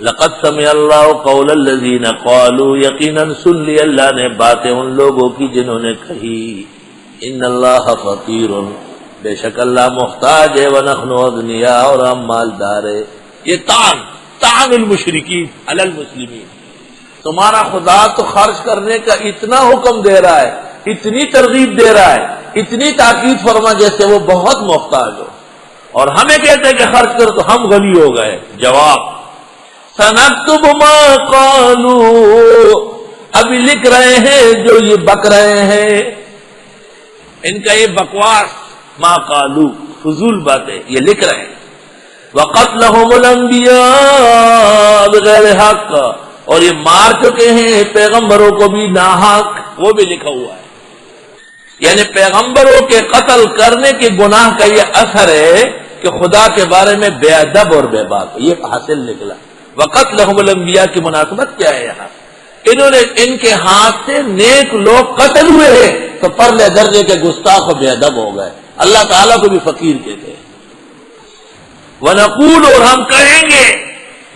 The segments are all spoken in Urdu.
لقد سمع اللہ قول الذین قالوا یقیناً سن لی اللہ نے باتیں ان لوگوں کی جنہوں نے کہی ان اللہ فقیر بے شک اللہ محتاج ہے، ونحن اغنیاء اور ہم مالدار ہے یہ تان تان المشرکین، علی المسلمین۔ تمہارا خدا تو خرچ کرنے کا اتنا حکم دے رہا ہے، اتنی ترغیب دے رہا ہے، اتنی تاکید فرما جیسے وہ بہت محتاج ہو۔ اور ہمیں کہتے ہیں کہ خرچ کرو تو ہم غنی ہو گئے۔ جواب سنکتب ما قالو ابھی لکھ رہے ہیں جو یہ بک رہے ہیں۔ ان کا یہ بکواس، ما قالو فضول باتیں یہ لکھ رہے ہیں۔ وقت الانبیاء بغیر حق۔ اور یہ مار چکے ہیں، پیغمبروں کو بھی ناحق۔ وہ بھی لکھا ہوا ہے۔ یعنی پیغمبروں کے قتل کرنے کے گناہ کا یہ اثر ہے کہ خدا کے بارے میں بے ادب اور بے بات یہ حاصل نکلا۔ وقت لحم الانبیاء کی مناسبت کیا ہے یہاں؟ انہوں نے ان کے ہاتھ سے نیک لوگ قتل ہوئے ہیں، تو پرلے درجے کے گستاخ و بے ادب ہو گئے۔ اللہ تعالیٰ کو بھی فقیر کہتے ہیں۔ ونقول، اور ہم کہیں گے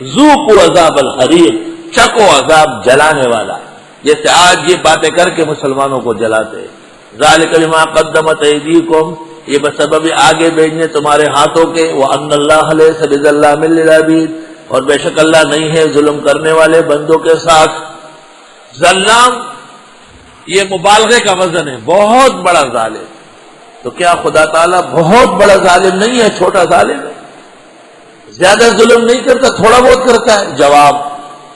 زو کو عذاب الحریر، چکو عذاب جلانے والا۔ جیسے آج یہ باتیں کر کے مسلمانوں کو جلاتے ذالک بما قدمت ایدیکم، یہ بسبب آگے بھیجنے تمہارے ہاتھوں کے۔ وہ ان اللہ علیہ سبز اللہ مل اور بے شک اللہ نہیں ہے ظلم کرنے والے بندوں کے ساتھ۔ ظلام یہ مبالغے کا وزن ہے، بہت بڑا ظالم۔ تو کیا خدا تعالیٰ بہت بڑا ظالم نہیں ہے، چھوٹا ظالم ہے؟ زیادہ ظلم نہیں کرتا، تھوڑا بہت کرتا ہے۔ جواب،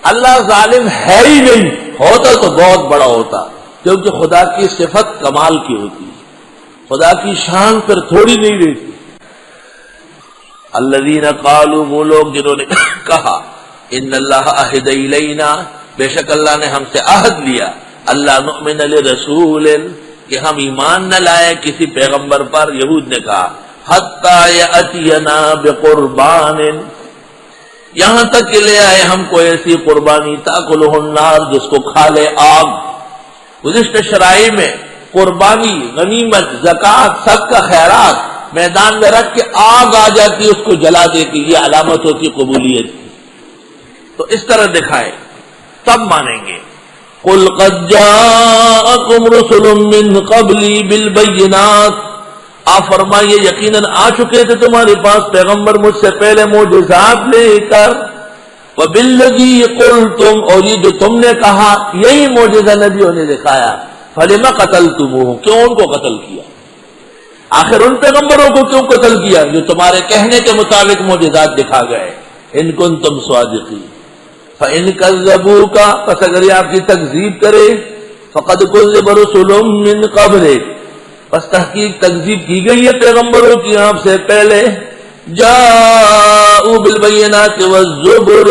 اللہ ظالم ہے ہی نہیں۔ ہوتا تو بہت بڑا ہوتا، کیونکہ خدا کی صفت کمال کی ہوتی ہے۔ خدا کی شان پر تھوڑی نہیں رہتی۔ اللہ قالو وہ لوگ جنہوں نے کہا، ان اللہ عہد الینا، بے شک اللہ نے ہم سے عہد لیا. اللہ نؤمن رسول کہ ہم ایمان نہ لائے کسی پیغمبر پر. یہود نے کہا حتینا بقربان. یہاں تک کہ لے آئے ہم کو ایسی قربانی تاکلہ النار جس کو کھا لے آگ. گزشتہ شرائی میں قربانی، غنیمت زکات سب کا خیرات میدان میں رکھ کے آگ آ جاتی، اس کو جلا دیتی، یہ علامت ہوتی، قبولیت۔ کی تو اس طرح دکھائے، تب مانیں گے۔ کل قجاکم رسول من قبلی بالبینات آپ فرمائیے، یقیناً آ چکے تھے تمہارے پاس، پیغمبر مجھ سے پہلے معجزات لے کر۔ وہ بلگی کل تم اور یہ جو تم نے کہا، یہی معجزہ نبیوں نے دکھایا۔ فلما قتل تم کیوں ان کو قتل کیا؟ آخر ان پیغمبروں کو کیوں قتل کیا جو تمہارے کہنے کے مطابق معجزات دکھا گئے؟ ان کن تم سوادقی ان کذبو کا پس اگر یہ آپ کی تکذیب کرے، فقد کذب رسول من قبل پس تحقیق تکذیب کی گئی ہے پیغمبروں کی آپ سے پہلے۔ جاءوا بالبینات والزبر۔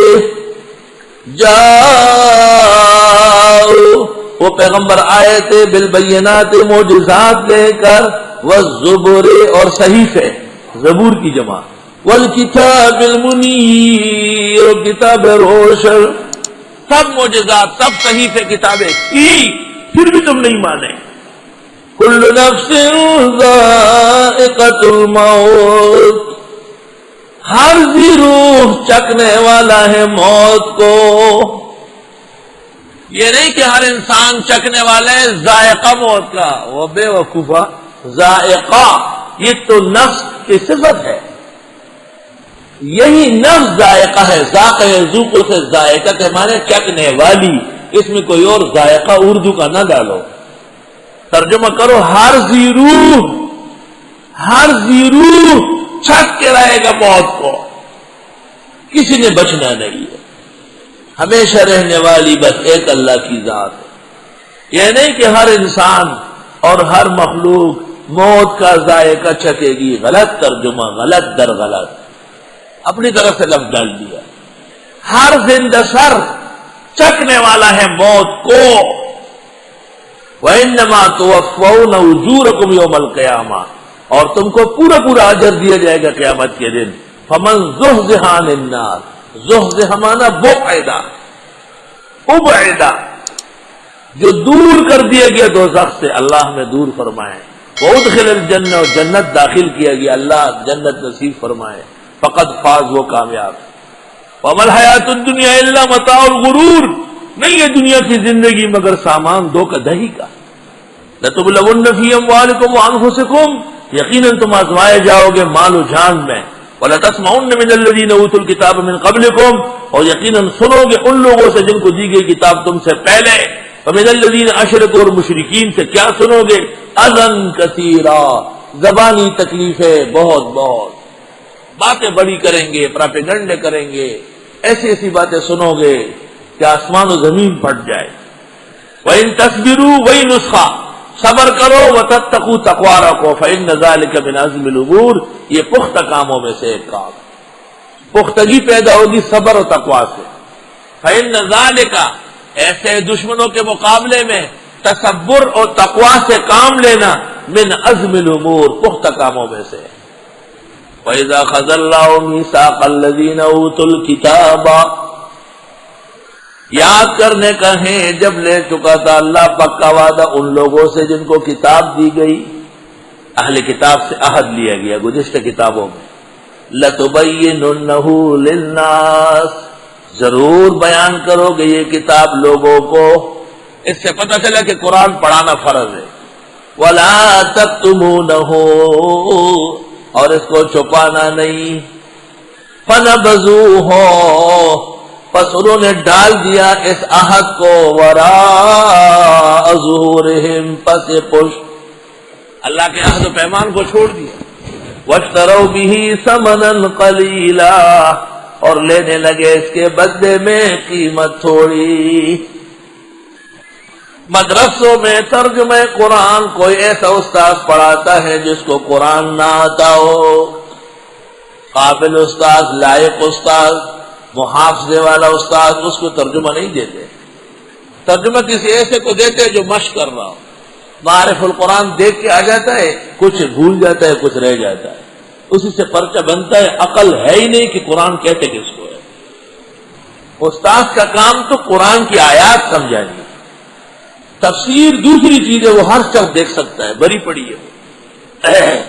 جاءوا وہ پیغمبر آئے تھے بالبینات معجزات لے کر۔ والزبر اور صحیفے زبور کی جمع والکتاب المنیر اور کتاب روشن۔ سب معجزات، سب صحیفے کتابیں۔ تھی پھر بھی تم نہیں مانے۔ کل نفس ذائقت الموت۔ ہر بھی روح چکنے والا ہے موت کو۔ یہ نہیں کہ ہر انسان چکنے والا ہے ذائقہ موت کا۔ وہ بے وقوفہ۔ ذائقہ، یہ تو نفس کی صفت ہے۔ یہی نفس ذائقہ ہے ذائقہ ذوق سے ذائقہ کے معنی چکنے والی۔ اس میں کوئی اور ذائقہ اردو کا نہ ڈالو۔ ترجمہ کرو، ہر زیرو ہر زیرو چھٹ کے رہے گا موت کو۔ کسی نے بچنا نہیں ہے۔ ہمیشہ رہنے والی بس ایک اللہ کی ذات ہے۔ یہ نہیں کہ ہر انسان اور ہر مخلوق موت کا ذائقہ چکے گی، غلط ترجمہ، غلط در غلط۔ اپنی طرف سے لفظ ڈال دیا۔ ہر زندہ سر چکنے والا ہے موت کو۔ وَإِنَّمَا تُوَفَّوْنَ أُجُورَكُمْ يَوْمَ الْقِيَامَةِ اور تم کو پورا پورا اجر دیا جائے گا قیامت کے دن۔ فمن زحزح عن النار۔ زحزح مانا بقعدہ ابعدہ جو دور کر دیا گیا دو سے، اللہ میں دور فرمائے۔ بہت خل جن اور جنت داخل کیا گیا۔ اللہ جنت نصیب فرمائے۔ فقط فاز وہ کامیاب۔ عمل حیات دنیا اللہ متا غرور نہیں ہے دنیا کی زندگی مگر سامان دو کا دہی کا۔ لطب الفی والم وانفسکم یقیناً تم آزمائے جاؤ گے مال و جان میں۔ وَلَتَسْمَعُنَّ مِنَ الَّذِينَ أُوتُوا الْكِتَابَ مِنْ قَبْلِكُمْ۔ اور یقیناً سنو گے ان لوگوں سے جن کو دی گئی کتاب تم سے پہلے۔ وَمِنَ الَّذِينَ أَشْرَكُوا اور مشرکین سے کیا سنو گے؟ اذن کثیرا زبانی تکلیفیں بہت بہت۔ باتیں بڑی کریں گے، پراپیگنڈے کریں گے۔ ایسی ایسی باتیں سنو گے کہ آسمان و زمین پھٹ جائے۔ وہ ان تصویروں وہی نسخہ صبر کرو وہ تب تکو تکوارا کو فن نظال کے بنازم العبور یہ پختہ کاموں میں سے ایک کام۔ پختگی پیدا ہوگی صبر و تقوا سے۔ فن نظال کا ایسے دشمنوں کے مقابلے میں تصبر اور تقوا سے کام لینا من عزم العمور پختہ کاموں میں سے۔ فیضا خز اللہ الذین اوت الکتاب یاد کرنے کا ہے جب لے چکا تھا اللہ پکا وعدہ ان لوگوں سے جن کو کتاب دی گئی۔ اہل کتاب سے عہد لیا گیا گزشتہ کتابوں میں۔ للناس۔ ضرور بیان کرو گے یہ کتاب لوگوں کو۔ اس سے پتہ چلا کہ قرآن پڑھانا فرض ہے۔ ولا تک تم اور اس کو چھپانا نہیں۔ فن بزو ہو پس انہوں نے ڈال دیا اس عہد کو۔ ورا پس پش اللہ کے عہد و پیمان کو چھوڑ دیا۔ وشترو بھی سمن کلیلا اور لینے لگے اس کے بدلے میں قیمت تھوڑی۔ مدرسوں میں ترجمہ قرآن کوئی ایسا استاذ پڑھاتا ہے جس کو قرآن نہ آتا ہو۔ قابل استاذ، لائق استاذ محافظے والا استاد اس کو ترجمہ نہیں دیتے۔ ترجمہ کسی ایسے کو دیتے جو مشق کر رہا ہو۔ معرف القرآن دیکھ کے آ جاتا ہے، کچھ بھول جاتا ہے، کچھ رہ جاتا ہے۔ اسی سے پرچہ بنتا ہے، عقل ہے ہی نہیں کہ قرآن کہتے کس کو ہے۔ استاد کا کام تو قرآن کی آیات سمجھانی تفسیر دوسری چیز ہے، وہ ہر شخص دیکھ سکتا ہے بری پڑی ہے۔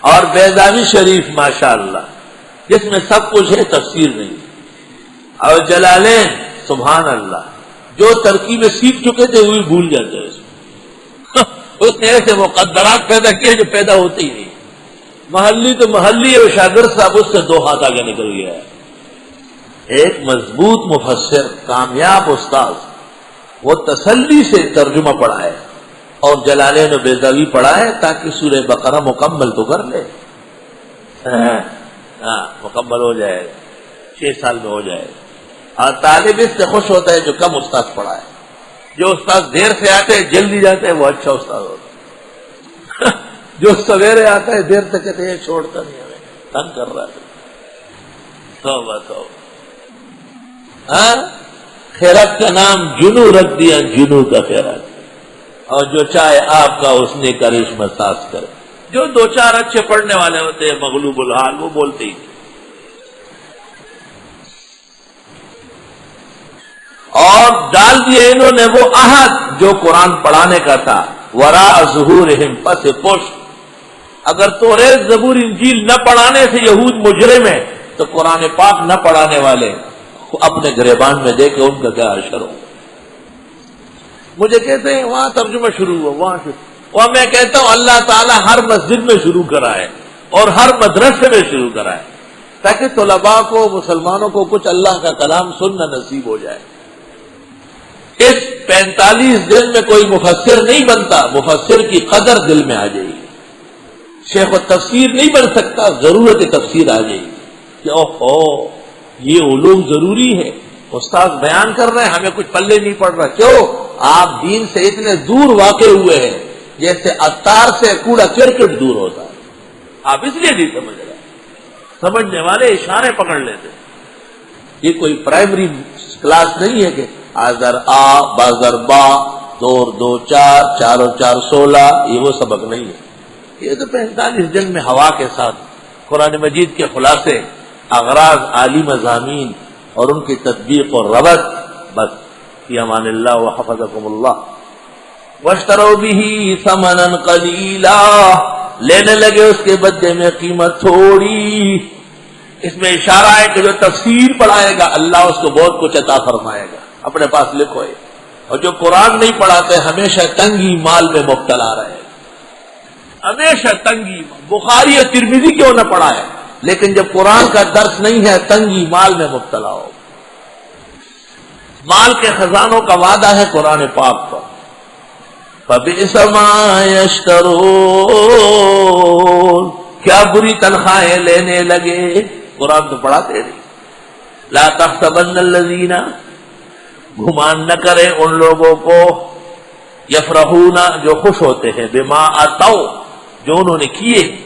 اور بیداوی شریف ماشاء اللہ جس میں سب کچھ ہے، تفسیر نہیں۔ اور جلالین سبحان اللہ جو ترکیبیں سیکھ چکے تھے وہی بھول جاتے ہیں۔ اس نے ایسے مقدرات پیدا کیے جو پیدا ہوتے ہی نہیں۔ محلی تو محلی اور شاگرد صاحب اس سے دو ہاتھ آگے نکل گیا ہے۔ ایک مضبوط مفسر، کامیاب استاذ وہ تسلی سے ترجمہ پڑھا ہے اور جلالین بیزاوی پڑھا ہے تاکہ سورہ بقرہ مکمل تو کر لے۔ ہاں مکمل ہو جائے، چھ سال میں ہو جائے۔ اور طالب اس سے خوش ہوتا ہے جو کم استاد پڑھا ہے جو استاد دیر سے آتے ہیں جلدی جاتے ہیں وہ اچھا استاد ہوتا ہے۔ جو سویرے آتا ہے، دیر سے کہتے ہیں چھوڑتا نہیں ہمیں تنگ کر رہا ہے۔ سو بس ہاں؟ خیرت کا نام جنو رکھ دیا، جنو کا خیرت اور جو چاہے آپ کا، اس نے کرشم ساس کرے۔ جو دو چار اچھے پڑھنے والے ہوتے ہیں، مغلوب الحال، وہ بولتے ہی اور ڈال دیے انہوں نے وہ عہد جو قرآن پڑھانے کا تھا۔ ورا ظہور پس پوش اگر تو زبور انجیل نہ پڑھانے سے یہود مجرم ہے تو قرآن پاک نہ پڑھانے والے اپنے گریبان میں دے کے ان کا کیا اشر ہو؟ مجھے کہتے ہیں، وہاں ترجمہ شروع ہوا، وہاں شروع اور میں کہتا ہوں، اللہ تعالیٰ ہر مسجد میں شروع کرائے، اور ہر مدرسے میں شروع کرائے، تاکہ طلباء کو، مسلمانوں کو کچھ اللہ کا کلام سننا نصیب ہو جائے۔ اس پینتالیس دن میں کوئی مفسر نہیں بنتا، مفسر کی قدر دل میں آ جائے۔ گی شیخ و تفسیر نہیں بن سکتا، ضرورت تفسیر آ جائے گی۔ کہ او یہ علوم ضروری ہے۔ استاد بیان کر رہے ہیں، ہمیں کچھ پلے نہیں پڑ رہا۔ کیوں؟ آپ دین سے اتنے دور واقع ہوئے ہیں، جیسے اتار سے کوڑا کرکٹ دور ہوتا ہے۔ آپ اس لیے نہیں سمجھ رہے۔ سمجھنے والے اشارے پکڑ لیتے یہ کوئی پرائمری کلاس نہیں ہے کہ آزر آ، بازر با، دور دو چار چار اور چار سولہ، یہ وہ سبق نہیں ہے۔ یہ تو پینتالیس دن میں ہوا کے ساتھ، قرآن مجید کے خلاصے، اغراض، عالی مضامین اور ان کی تدبیق اور ربط۔ بس یہ امان اللہ و حفظ اللہ۔ وشترو بھی سمن کلیلا لینے لگے اس کے بدلے میں قیمت تھوڑی۔ اس میں اشارہ ہے کہ جو تفسیر پڑھائے گا، اللہ اس کو بہت کچھ عطا فرمائے گا۔ اپنے پاس لکھو یہ۔ اور جو قرآن نہیں پڑھاتے، ہمیشہ تنگی مال میں مبتلا رہے۔ ہمیشہ تنگی، بخاری اور ترمیزی کیوں نہ پڑھا ہے لیکن جب قرآن کا درس نہیں ہے، تنگی مال میں مبتلا ہو۔ مال کے خزانوں کا وعدہ ہے قرآن پاک پر۔ کیا بری تنخواہیں لینے لگے؟ قرآن تو پڑھاتے نہیں لا تحسبن الذین گمان نہ کرے ان لوگوں کو۔ یفرحونا جو خوش ہوتے ہیں۔ بما آتاؤ جو انہوں نے کیے۔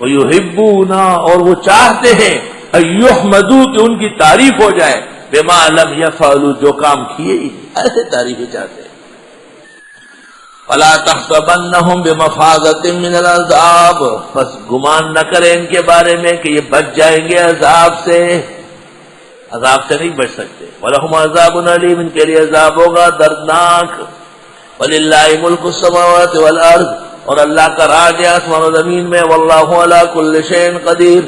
وہ یحبونا اور وہ چاہتے ہیں ایحمدو کہ ان کی تعریف ہو جائے۔ بے بما لم یفعلوا جو کام کیے ہی ایسے تعریفیں چاہتے ہیں۔ فلا تحسبنهم بمفازت من العذاب۔ بس گمان نہ کریں ان کے بارے میں کہ یہ بچ جائیں گے عذاب سے۔ عذاب سے نہیں بچ سکتے۔ ولہم عذاب علیم ان کے لیے عذاب ہوگا، دردناک۔ وللہ ملک السماوات والارض اور اللہ کا راج ہے آسمان و زمین میں واللہ علا کل شین قدیر۔